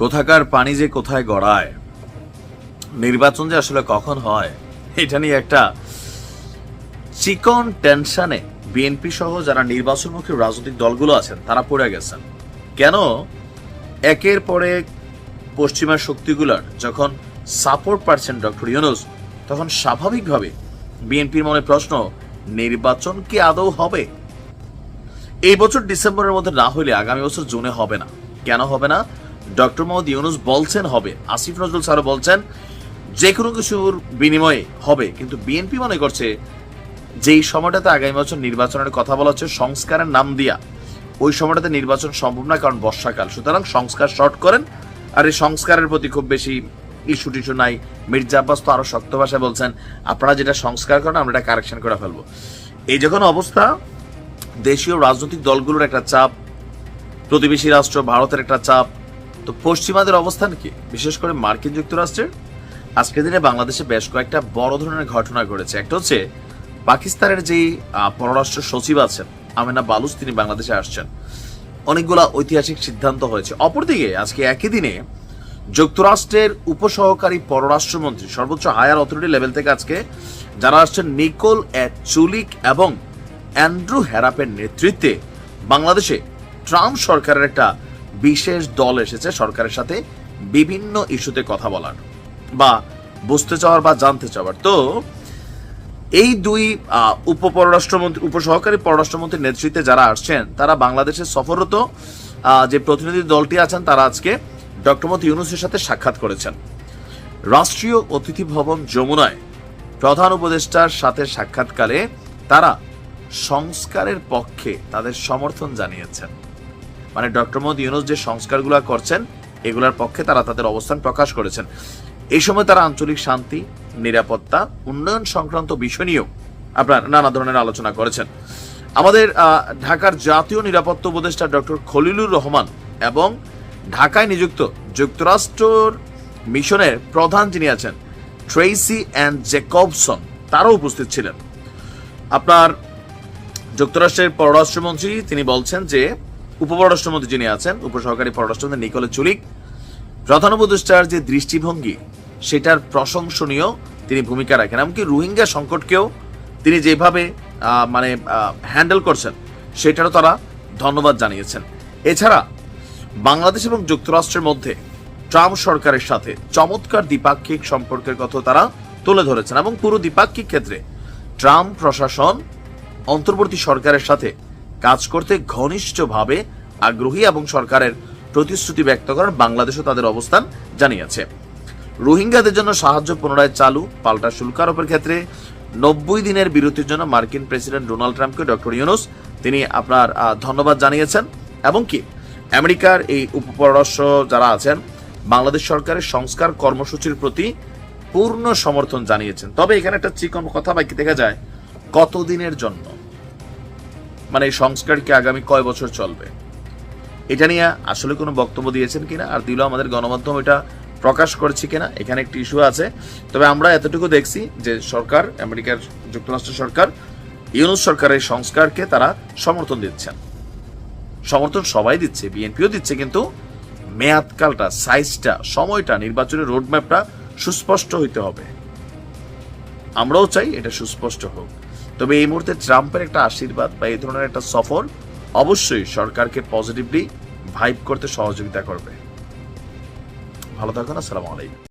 কোথাকার পানি যে কোথায় গড়ায়, নির্বাচন যে আসলে কখন হয়, এটা নিয়ে একটা চিকন টেনশনে বিএনপি সহ যারা নির্বাচনমুখী রাজনৈতিক দলগুলো আছেন, তারা পড়ে গেছেন। কেন? একের পরে পশ্চিমা শক্তিগুলার যখন সাপোর্ট পাচ্ছেন ডক্টর ইউনুস, তখন স্বাভাবিকভাবে বিএনপির মনে প্রশ্ন, নির্বাচন কি আদৌ হবে? এই বছর ডিসেম্বরের মধ্যে না হলে আগামী বছর জুনে হবে না। কেন হবে না? ডক্টর মোহাম্মদ ইউনুস বলছেন হবে। আসিফ নজরুল স্যারও বলছেন যে কোনো কিছুর বিনিময়ে হবে। কিন্তু বিএনপি মনে করছে যেই সময়টাতে আগামী বছর নির্বাচনের কথা বলা হচ্ছে, সংস্কারের নাম দিয়া, ওই সময়টাতে নির্বাচন সম্ভব না কারণ বর্ষাকাল। সুতরাং সংস্কার শর্ট করেন আর এই সংস্কারের প্রতি খুব বেশি ইস্যু টিস্যু নাই। মির্জা আব্বাস তো আরও শক্ত ভাষায় বলছেন, আপনারা যেটা সংস্কার করেন, আমরা এটা কারেকশন করে ফেলব। এই যখন অবস্থা, দেশীয় রাজনৈতিক দলগুলোর একটা চাপ, প্রতিবেশী রাষ্ট্র, ভারতের একটা চাপ তো পশ্চিমাদের অবস্থান কি? বিশেষ করে মার্কিন যুক্তরাষ্ট্রের? আজকের দিনে বাংলাদেশে বেশ কয়েকটা বড় ধরনের ঘটনা ঘটেছে। একটা হচ্ছে, পাকিস্তানের যেই পররাষ্ট্র সচিব আছেন, আমেনা বালুস তিনি বাংলাদেশে আসছেন। অনেকগুলা ঐতিহাসিক সিদ্ধান্ত হয়েছে। অপরদিকে, আজকে একই দিনে যুক্তরাষ্ট্রের উপসহকারী পররাষ্ট্রমন্ত্রী, সর্বোচ্চ হায়ার অথরিটি লেভেল থেকে আজকে যারা আসছেন, নিকোল চুলিক এবং অ্যান্ড্রু হ্যারাপের নেতৃত্বে বাংলাদেশে ট্রাম্প সরকারের একটা বিশেষ দল এসেছে সরকারের সাথে বিভিন্ন ইস্যুতে কথা বলার বা বুঝতে চাওয়ার বা জানতে চাওয়ার। তো এই দুই আহ, উপপররাষ্ট্রমন্ত্রী উপসহকারী পররাষ্ট্রমন্ত্রীর নেতৃত্বে যারা আসছেন তারা বাংলাদেশের সফররত যে প্রতিনিধি দলটি আছেন তারা আজকে ডক্টর মত ইউনুসের সাথে সাক্ষাৎ করেছেন। রাষ্ট্রীয় অতিথি ভবন যমুনায় প্রধান উপদেষ্টার সাথে সাক্ষাৎকালে তারা সংস্কারের পক্ষে তাদের সমর্থন জানিয়েছেন। মানে ডক্টর মোহাম্মদ ইউনুস যে সংস্কারগুলো করছেন, এগুলোর পক্ষে তারা তাদের অবস্থান প্রকাশ করেছেন। এই সময় তারা আঞ্চলিক শান্তি, নিরাপত্তা, উন্নয়ন সংক্রান্ত বিষয় নিয়েও আপনার নানা ধরনের আলোচনা করেছেন। আমাদের ঢাকার জাতীয় নিরাপত্তা উপদেষ্টা ডক্টর খলিলুর রহমান এবং ঢাকায় নিযুক্ত যুক্তরাষ্ট্রর মিশনের প্রধান যিনি আছেন, ট্রেসি অ্যান্ড জেকবসন, তারাও উপস্থিত ছিলেন। আপনার যুক্তরাষ্ট্রের পররাষ্ট্রমন্ত্রী তিনি বলছেন যে উপপররাষ্ট্রমন্ত্রী যিনি আছেন, উপসহকারী পররাষ্ট্রমন্ত্রী নিকোলে চুলিক, প্রধান উপদেষ্টার যে দৃষ্টিভঙ্গি, সেটার প্রশংসনীয় তিনি ভূমিকা রাখেন। এমনকি রোহিঙ্গা সংকটকেও তিনি যেভাবে মানে হ্যান্ডেল করছেন, সেটারও তারা ধন্যবাদ জানিয়েছেন। এছাড়া বাংলাদেশ এবং যুক্তরাষ্ট্রের মধ্যে ট্রাম্প সরকারের সাথে চমৎকার দ্বিপাক্ষিক সম্পর্কের কথা তারা তুলে ধরেছেন এবং পুরো দ্বিপাক্ষিক ক্ষেত্রে ট্রাম্প প্রশাসন অন্তর্বর্তী সরকারের সাথে কাজ করতে ঘনিষ্ঠভাবে আগ্রহী এবং সরকারের প্রতিশ্রুতি ব্যক্ত করার বাংলাদেশও তাদের অবস্থান জানিয়েছে। রোহিঙ্গাদের জন্য সাহায্য পুনরায় চালু, পাল্টা শুল্ক আরোপের ক্ষেত্রে নব্বই দিনের বিরতির জন্য মার্কিন প্রেসিডেন্ট ডোনাল্ড ট্রাম্পকে ডক্টর ইউনুস, তিনি আপনার ধন্যবাদ জানিয়েছেন। এবং কি আমেরিকার এই উপপররাষ্ট্র যারা আছেন, বাংলাদেশ সরকারের সংস্কার কর্মসূচির প্রতি পূর্ণ সমর্থন জানিয়েছেন। তবে এখানে একটা চিকন কথা বাকি দেখা যায়, কতদিনের জন্য? মানে এই সংস্কার কি আগামী কয় বছর চলবে? এটা নিয়ে আসলে কোনো বক্তব্য দিয়েছেন কিনা? আর দিল আমাদের গণমাধ্যম এটা প্রকাশ করেছে কিনা? এখানে একটি ইস্যু আছে। তবে আমরা এতটুকু দেখছি যে সরকার, আমেরিকার যুক্তরাষ্ট্র সরকার, ইউনুস সরকারের সংস্কারকে তারা সমর্থন দিচ্ছেন। সমর্থন সবাই দিচ্ছে, বিএনপিও দিচ্ছে, কিন্তু মেয়াদকালটা সাইজটা সময়টা নির্বাচনের রোডম্যাপটা সুস্পষ্ট হইতে হবে। আমরাও চাই এটা সুস্পষ্ট হোক। তবে এই মুহূর্তে ট্রাম্পের একটা আশীর্বাদ বা এই ধরনের একটা সফর অবশ্যই সরকারকে পজিটিভলি ভাইব করতে সহযোগিতা করবে। ভালো থাকুন, আসসালামু আলাইকুম।